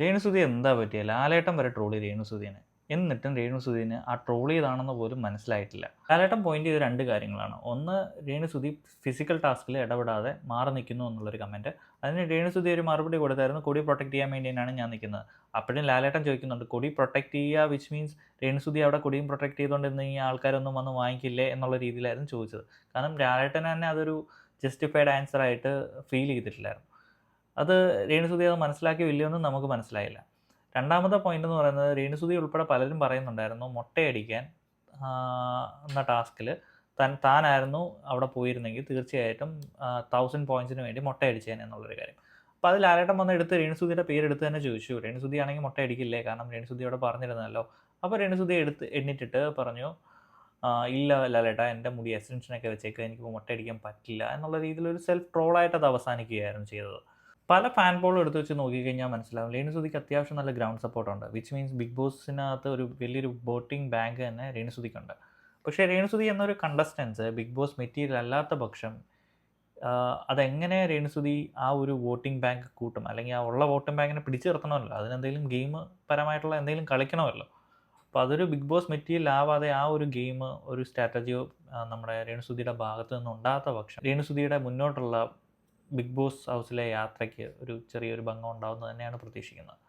രേണുസുതി എന്താ പറ്റിയ? ലാലേട്ടൻ വരെ ട്രോളി രേണുസുതിനെ. എന്നിട്ടും രേണുസുതിന് ആ ട്രോൾ ചെയ്താണെന്ന് പോലും മനസ്സിലായിട്ടില്ല. ലാലേട്ടൻ പോയിന്റ് ചെയ്ത രണ്ട് കാര്യങ്ങളാണ്. ഒന്ന് രേണുസുതി ഫിസിക്കൽ ടാസ്കിൽ ഇടപെടാതെ മാറി നിൽക്കുന്നു എന്നുള്ളൊരു കമന്റ് അതിന് രേണുസുതി ഒരു മറുപടി കൊടുത്തായിരുന്നു കൊടി പ്രൊട്ടക്ട് ചെയ്യാൻ വേണ്ടിയാണ് ഞാൻ നിൽക്കുന്നത്. അപ്പോഴും ലാലേട്ടൻ ചോദിക്കുന്നുണ്ട് കൊടി പ്രൊട്ടക്ട് ചെയ്യുക വിച്ച് മീൻസ് രേണുസുതി അവിടെ കൊടിയും പ്രൊട്ടക്ട് ചെയ്തുകൊണ്ടിരുന്ന ഈ ആൾക്കാരൊന്നും വന്ന് വാങ്ങിക്കില്ലേ? എന്നുള്ള രീതിയിലായിരുന്നു ചോദിച്ചത്. കാരണം ലാലേട്ടൻ തന്നെ അതൊരു ജസ്റ്റിഫൈഡ് ആൻസർ ആയിട്ട് ഫീൽ ചെയ്തിട്ടില്ലായിരുന്നു. അത് രേണുസുതി അത് മനസ്സിലാക്കിയോ എന്ന് നമുക്ക് മനസ്സിലായില്ല. രണ്ടാമത്തെ പോയിന്റ് എന്ന് പറയുന്നത് രേണുസുതി ഉൾപ്പെടെ പലരും പറയുന്നുണ്ടായിരുന്നു മുട്ടയടിക്കാൻ എന്ന ടാസ്കിൽ താൻ താനായിരുന്നു അവിടെ പോയിരുന്നെങ്കിൽ തീർച്ചയായിട്ടും തൗസൻഡ് പോയിന്റ്സിന് വേണ്ടി മുട്ടയടിച്ചേനെ എന്നുള്ളൊരു കാര്യം. അപ്പോൾ അതിൽ ആരേട്ടം വന്ന് എടുത്ത് രേണുസുതിയുടെ പേരെടുത്ത് തന്നെ ചോദിച്ചു. രേണുസുതി ആണെങ്കിൽ മുട്ടയടിക്കില്ലേ? കാരണം രേണുസുതി അവിടെ പറഞ്ഞിരുന്നല്ലോ. അപ്പോൾ രേണുസുതി എടുത്ത് എണ്ണിട്ടിട്ട് പറഞ്ഞു ഇല്ല ലാലേട്ട എന്റെ മുടി എക്സ്റ്റൻഷനൊക്കെ വെച്ചേക്കാൻ എനിക്ക് മുട്ടയടിക്കാൻ പറ്റില്ല എന്നുള്ള രീതിയിൽ ഒരു സെൽഫ് ട്രോളായിട്ട് അത് അവസാനിക്കുകയായിരുന്നു ചെയ്തത്. പല ഫാൻ ബോളും എടുത്ത് വെച്ച് നോക്കിക്കഴിഞ്ഞാൽ മനസ്സിലാവും. രേണുസുതിക്ക് അത്യാവശ്യം നല്ല ഗ്രൗണ്ട് സപ്പോർട്ടുണ്ട് വിച്ച് മീൻസ് ബിഗ് ബോസിനകത്ത് ഒരു വലിയൊരു ബോട്ടിംഗ് ബാങ്ക് തന്നെ രേണുസുതിക്കുണ്ട്. പക്ഷേ രേണുസുതി എന്നൊരു കണ്ടസ്റ്റൻസ് ബിഗ് ബോസ് മെറ്റീരിയൽ അല്ലാത്ത പക്ഷം അതെങ്ങനെ രേണുസുതി ആ ഒരു വോട്ടിംഗ് ബാങ്ക് കൂട്ടും? അല്ലെങ്കിൽ ആ ഉള്ള വോട്ടിംഗ് ബാങ്കിനെ പിടിച്ചു നിർത്തണമല്ലോ. അതിനെന്തെങ്കിലും ഗെയിം പരമായിട്ടുള്ള എന്തെങ്കിലും കളിക്കണമല്ലോ. അപ്പോൾ അതൊരു ബിഗ് ബോസ് മെറ്റീരിയൽ ആവാതെ ആ ഒരു ഗെയിം ഒരു സ്ട്രാറ്റജിയോ നമ്മുടെ രേണുസുതിയുടെ ഭാഗത്തു നിന്ന് ഉണ്ടാകാത്ത പക്ഷം രേണുസുതിയുടെ മുന്നോട്ടുള്ള ബിഗ് ബോസ് ഹൗസിലെ യാത്രയ്ക്ക് ഒരു ചെറിയൊരു ഭംഗം ഉണ്ടാവുമെന്ന് തന്നെയാണ് പ്രതീക്ഷിക്കുന്നത്.